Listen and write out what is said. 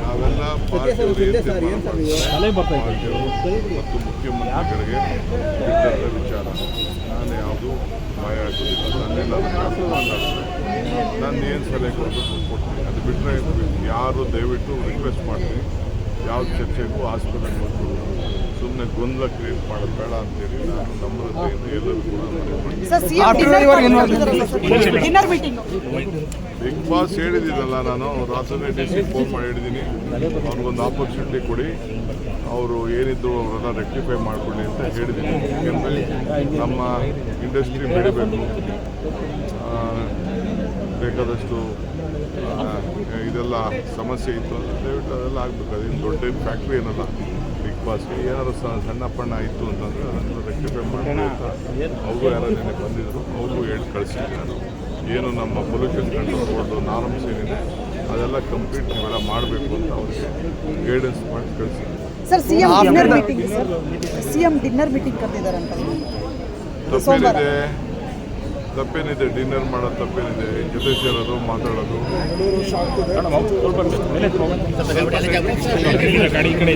ನಾವೆಲ್ಲ ಮತ್ತು ಮುಖ್ಯಮಂತ್ರಿಗಳಿಗೆ ಬಿಟ್ಟಂಥ ವಿಚಾರ ನಾನು ಯಾವುದು ಭಯ ಆಗೋದಿಲ್ಲ ನನ್ನೆಲ್ಲ ಮಾತಾಡ್ತೀನಿ ನಾನು ಏನು ಸಲಹೆ ಕೊಡಬೇಕು ಕೊಡ್ತೀನಿ ಅದು ಬಿಟ್ಟರೆ ಯಾರು ದಯವಿಟ್ಟು ರಿಕ್ವೆಸ್ಟ್ ಮಾಡ್ತೀನಿ ಯಾವ ಚರ್ಚೆಗೂ ಆಸ್ಪದ ಬಂದು ಸುಮ್ಮನೆ ಗೊಂದಲ ಕ್ರಿಯೇಟ್ ಮಾಡೋದು ಬೇಡ ಅಂತೇಳಿ ನಾನು ನಮ್ರತೆಯಿಂದ ಎಲ್ಲರೂ ಕೂಡ ಬಿಗ್ ಬಾಸ್ ಹೇಳಿದ್ದೀನಲ್ಲ ನಾನು ರಾತ್ರಿ ಡಿ ಸಿ ಫೋನ್ ಮಾಡಿ ಹೇಳಿದ್ದೀನಿ ಅವ್ರಿಗೊಂದು ಆಪರ್ಚುನಿಟಿ ಕೊಡಿ. ಅವರು ಏನಿದ್ರು ಅವರೆಲ್ಲ ರೆಕ್ಟಿಫೈ ಮಾಡಿಕೊಡಿ ಅಂತ ಹೇಳಿದ್ದೀನಿ ಯಾಕೆಂದರೆ ನಮ್ಮ ಇಂಡಸ್ಟ್ರಿ ಬೆಳಿಬೇಕು. ಆ, ಬೇಕಾದಷ್ಟು ಇದೆಲ್ಲ ಸಮಸ್ಯೆ ಇತ್ತು ಅಂತ ದಯವಿಟ್ಟು ಅದೆಲ್ಲ ಆಗಬೇಕು. ಅದೇನು ದೊಡ್ಡ ಫ್ಯಾಕ್ಟ್ರಿ ಏನಲ್ಲ. ಬಿಗ್ ಬಾಸ್ ಏನಾದ್ರು ಸಹ ಸಣ್ಣ ಪಣ್ಣ ಇತ್ತು ಅಂತಂದರೆ ಅದನ್ನು ರೆಕ್ಟಿಫೈ ಮಾಡಿ ಅಂತ ಅವರು ಯಾರೋ ನೆನೆ ಬಂದಿದ್ರು. ಅವ್ರಿಗೂ ಹೇಳಿ ಕಳಿಸಿದ್ದೆ ನಾನು. ಏನು ನಮ್ಮ ಪೊಲ್ಯೂಷನ್ ಕಂಟ್ರೋಲ್ ಬೋರ್ಡು ನಾರ್ಮ್ಸ್ ಏನಿದೆ ಅದೆಲ್ಲ ಕಂಪ್ಲೀಟ್ ನೀವೆಲ್ಲ ಮಾಡಬೇಕು ಅಂತ ಅವ್ರಿಗೆ ಗೈಡೆನ್ಸ್ ಮಾಡಿ ಕಳಿಸಿದ್ದೆ. Sir CM dinner meeting sir? CM dinner meeting ಅಂತ ತಪ್ಪೇನಿದೆ. ತಪ್ಪೇನಿದೆ ಡಿನ್ನರ್ ಮಾಡೋದು ತಪ್ಪೇನಿದೆ ಜೊತೆ ಸೇರೋದು ಮಾತಾಡೋದು